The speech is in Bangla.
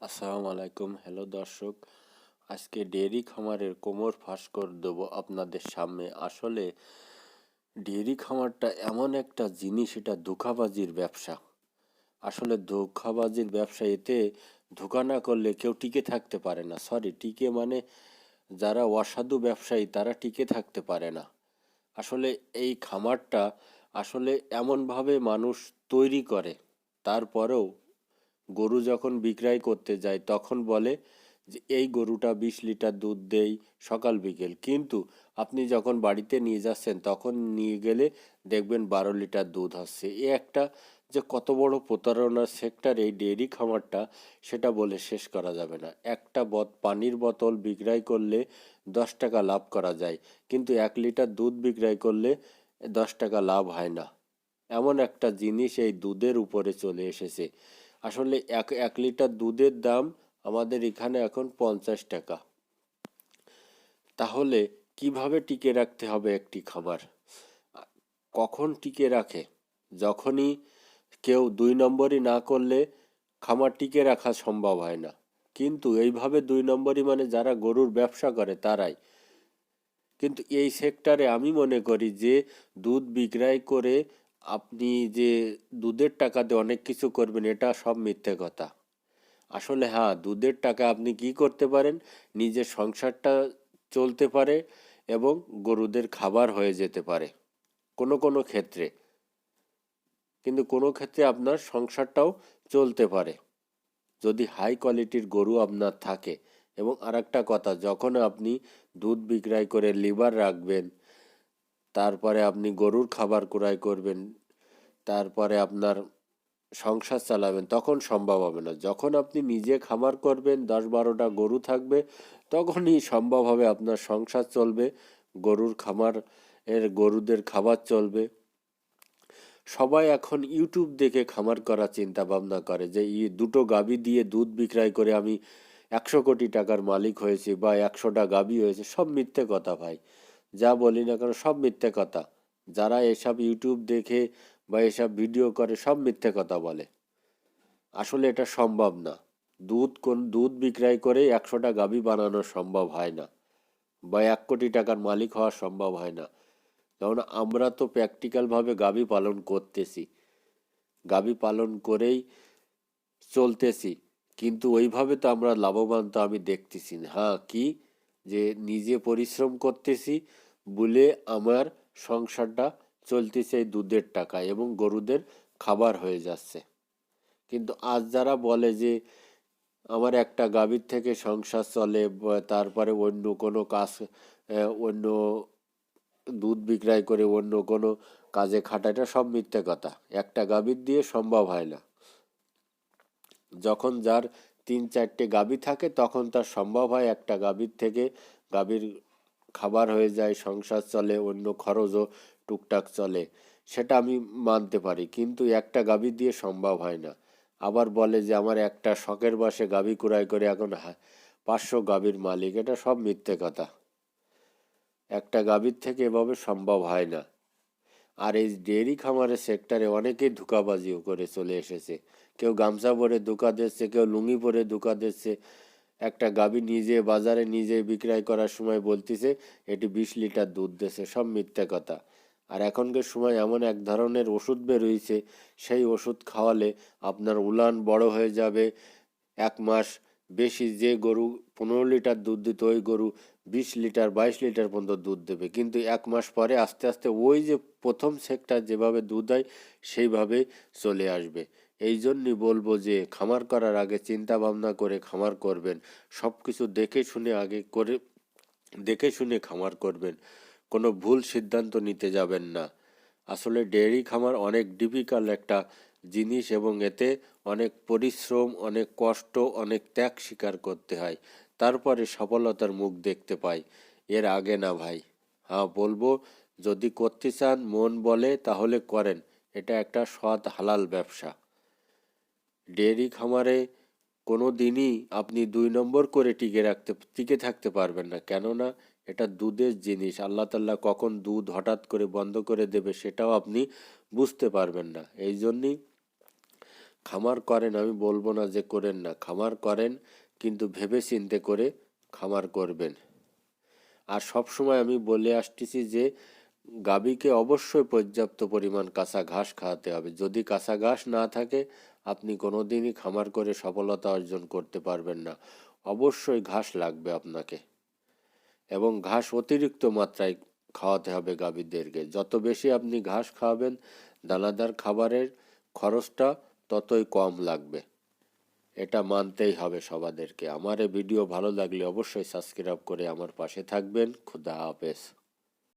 আসসালামু আলাইকুম। হ্যালো দর্শক, আজকে ডেয়ারি খামারের কোমর ফাঁস করে দেবো আপনাদের সামনে। আসলে ডেয়ারি খামারটা এমন একটা জিনিস, এটা ধোঁকাবাজির ব্যবসা। আসলে ধোঁকাবাজির ব্যবসা এতে ধোঁকা না করলে কেউ টিকে থাকতে পারে না। সরি, টিকে মানে যারা অসাধু ব্যবসায়ী, তারা টিকে থাকতে পারে না। আসলে এই খামারটা আসলে এমনভাবে মানুষ তৈরি করে, তারপরেও গরু যখন বিক্রয় করতে যায়, তখন বলে যে, এই গরুটা বিশ লিটার দুধ দেই সকাল বিকেল। কিন্তু আপনি যখন বাড়িতে নিয়ে যাচ্ছেন, তখন নিয়ে গেলে দেখবেন বারো লিটার দুধ হচ্ছে এ একটা যে, কত বড় প্রতারণার সেক্টর এই ডেয়ারি খামারটা, সেটা বলে শেষ করা যাবে না। একটা বত, পানির বোতল বিক্রয় করলে দশ টাকা লাভ করা যায়, কিন্তু এক লিটার দুধ বিক্রয় করলে দশ টাকা লাভ হয় না। এমন একটা জিনিস এই দুধের উপরে চলে এসেছে। আসলে এক এক লিটার দুধের দাম আমাদের এখানে এখন পঞ্চাশ টাকা। তাহলে কীভাবে টিকে রাখতে হবে একটি খাবার? কখন টিকে রাখে? যখনই কেউ দুই নম্বরই না করলে খামার টিকে রাখা সম্ভব হয় না। কিন্তু এইভাবে দুই নম্বরই মানে যারা গরুর ব্যবসা করে তারাই। কিন্তু এই সেক্টরে আমি মনে করি যে দুধ বিক্রয় করে আপনি যে দুধের টাকা দিয়ে অনেক কিছু করবেন, এটা সব মিথ্যে কথা। আসলে হ্যাঁ দুধের টাকা আপনি কি করতে পারেন? নিজের সংসারটা চলতে পারে এবং গরুদের খাবার হয়ে যেতে পারে, কোনো কোনো ক্ষেত্রে। কিন্তু কোনো ক্ষেত্রে আপনার সংসারটাও চলতে পারে। যদি হাই কোয়ালিটির গরু আপনার থাকে এবং আরেকটা কথা, যখন আপনি দুধ বিক্রয় করে লিভার রাখবেন তারপরে আপনি গরুর খাবার ক্রয় করবেন, তারপরে আপনার সংসার চালাবেন, তখন সম্ভব হবে না। যখন আপনি নিজে খামার করবেন, দশ বারোটা গরু থাকবে, তখনই সম্ভব হবে আপনার সংসার চলবে, গরুর খামার, এর গরুদের খাবার চলবে। সবাই এখন ইউটিউব দেখে খামার করার চিন্তা ভাবনা করে যে ই দুটো গাবি দিয়ে দুধ বিক্রয় করে আমি একশো কোটি টাকার মালিক হয়েছি বা একশোটা গাবি হয়েছে, সব মিথ্যে কথা ভাই। যা বলি না কেন, সব মিথ্যে কথা। যারা এসব ইউটিউব দেখে বা এসব ভিডিও করে, সব মিথ্যে কথা বলে। আসলে এটা সম্ভব না। দুধ কোন দুধ বিক্রয় করে একশোটা গাবি বানানো সম্ভব হয় না বা এক কোটি টাকার মালিক হওয়া সম্ভব হয় না। কারণ আমরা তো প্র্যাকটিক্যালভাবে গাবি পালন করতেছি। গাবি পালন করেই চলতেছি। কিন্তু ওইভাবে তো আমরা লাভবান তো আমি দেখতেছি না। হ্যাঁ কি? যে নিজে পরিশ্রম করতেছি বলে আমার সংসারটা চলতেছে এই দুধের টাকা এবং গরুদের খাবার হয়ে যাচ্ছে। কিন্তু আজ যারা বলে যে আমার একটা গাভীর থেকে সংসার চলে তারপরে অন্য কোনো কাজ অন্য দুধ বিক্রয় করে অন্য কোনো কাজে খাটা এটা সব মিথ্যে কথা। একটা গাভীর দিয়ে সম্ভব হয় না। যখন যার তিন চারটে গাভী থাকে, তখন তার সম্ভব হয় একটা গাভীর থেকে গাভীর খাবার হয়ে যায়, সংসার চলে, অন্য খরচও টুকটাক চলে। সেটা আমি মানতে পারি, কিন্তু একটা গাভী দিয়ে সম্ভব হয় না। আবার বলে যে, আমার একটা শখের বাসে গাভী কুড়াই করে এখন পাঁচশো গাভীর মালিক। এটা সব মিথ্যে কথা। একটা গাভীর থেকে এভাবে সম্ভব হয় না। আর এই ডেয়ারি খামারের সেক্টরে অনেকেই ধোকাবাজিও করে চলে এসেছে। কেউ গামছা পরে ধোকা দিচ্ছে, কেউ লুঙ্গি পরে ধোকা দিচ্ছে। একটা গাভী নিজে বাজারে নিজে বিক্রয় করার সময় বলতেছে, এটি বিশ লিটার দুধ দিচ্ছে সব মিথ্যে কথা। আর এখনকার সময় এমন এক ধরনের ওষুধ বেরোইছে, সেই ওষুধ খাওয়ালে আপনার উলান বড় হয়ে যাবে এক মাস বেশি যে গরু পনেরো লিটার দুধ দিত, ওই গরু বিশ লিটার, বাইশ লিটার পর্যন্ত দুধ দেবে। কিন্তু এক মাস পরে আস্তে আস্তে ওই যে প্রথম সেক্টর যেভাবে দুধ হয় সেইভাবে চলে আসবে। এই জন্যই বলব যে খামার করার আগে চিন্তা ভাবনা করে খামার করবেন। সব কিছু দেখে শুনে আগে করে, দেখে শুনে খামার করবেন। কোনো ভুল সিদ্ধান্ত নিতে যাবেন না। আসলে ডেয়ারি খামার অনেক ডিফিকাল্ট একটা জিনিস এবং এতে অনেক পরিশ্রম, অনেক কষ্ট, অনেক ত্যাগ স্বীকার করতে হয়। তারপরে সফলতার মুখ দেখতে পাই। এর আগে না ভাই। হ্যাঁ বলব, যদি করতে চান, মন বলে, তাহলে করেন। এটা একটা সৎ হালাল ব্যবসা। ডেয়ারি খামারে কোনো দিনই আপনি দুই নম্বর করে টিকে রাখতে, টিকে থাকতে পারবেন না। কেননা, এটা দুধের জিনিস। আল্লাহ তাল্লাহ কখন দুধ হঠাৎ করে বন্ধ করে দেবে, সেটাও আপনি বুঝতে পারবেন না। এই জন্যই খামার করেন আমি বলব না যে করেন না, খামার করেন কিন্তু ভেবে চিন্তে করে খামার করবেন। আর সব সময় আমি বলে আসতেছি যে গাভীকে অবশ্যই পর্যাপ্ত পরিমাণ কাঁচা ঘাস খাওয়াতে হবে। যদি কাঁচা ঘাস না থাকে, আপনি কোনোদিনই খামার করে সফলতা অর্জন করতে পারবেন না। অবশ্যই ঘাস লাগবে আপনাকে এবং ঘাস অতিরিক্ত মাত্রায় খাওয়াতে হবে গাভীদেরকে। যত বেশি আপনি ঘাস খাওয়াবেন, দানাদার খাবারের খরচটা ততই কম লাগবে। এটা মানতেই হবে সবাদেরকে। আমার এই ভিডিও ভালো লাগলে অবশ্যই সাবস্ক্রাইব করে আমার পাশে থাকবেন। খুদা হাফেজ।